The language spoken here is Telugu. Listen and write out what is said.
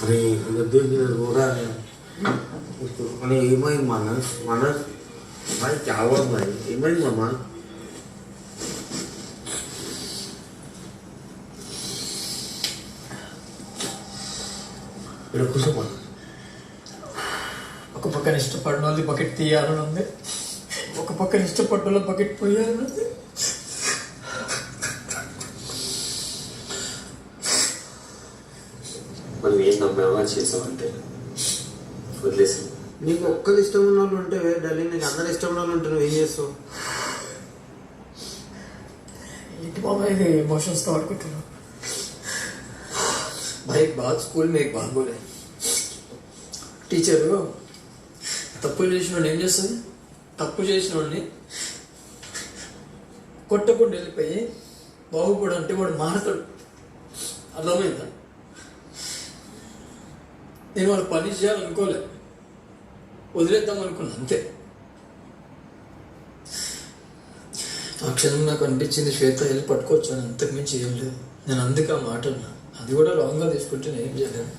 అని ఉద్యోగిన కూడా అని ఏమైంది మన మనస్ మరి చాలా మరి ఏమైంది మామ ఇక్కడ కూర్చోమా ఒక పక్కన ఇష్టపడిన వాళ్ళు బకెట్ తీయాలని ఉంది ఒక పక్కన ఇష్టపడ్డ వాళ్ళు బకెట్ పోయాలని ఉంది మనం ఏం నమ్మామా చేసామంటే వదిలేసాం నీకు ఒక్కరు ఇష్టం ఉన్న వాళ్ళు ఉంటే డాలీ నీకు అందరు ఇష్టం ఉన్న వాళ్ళు ఉంటే నువ్వు ఏం చేస్తావు ఏంటి బాబా ఇది ఎమోషన్స్తో ఆడుకుంటున్నావు भाई बात स्कूल में एक बात बोले టీచరు తప్పు చేసిన వాడిని ఏం చేస్తుంది తప్పు చేసిన వాడిని కొట్టకుండా వెళ్ళిపోయి బాగుపడు అంటే వాడు మారతాడు అర్థమైందా నేను వాళ్ళు పని చేయాలనుకోలే. వదిలేద్దాం అనుకున్నాను అంతే. ఆ క్షణం నాకు అనిపించింది శ్వేత వెళ్ళి పట్టుకొచ్చాను అంతకు మించి చేయలేదు నేను అందుకే ఆ మాట అది కూడా లాంగ్గా తీసుకుంటే నేను ఏం చేయలేను.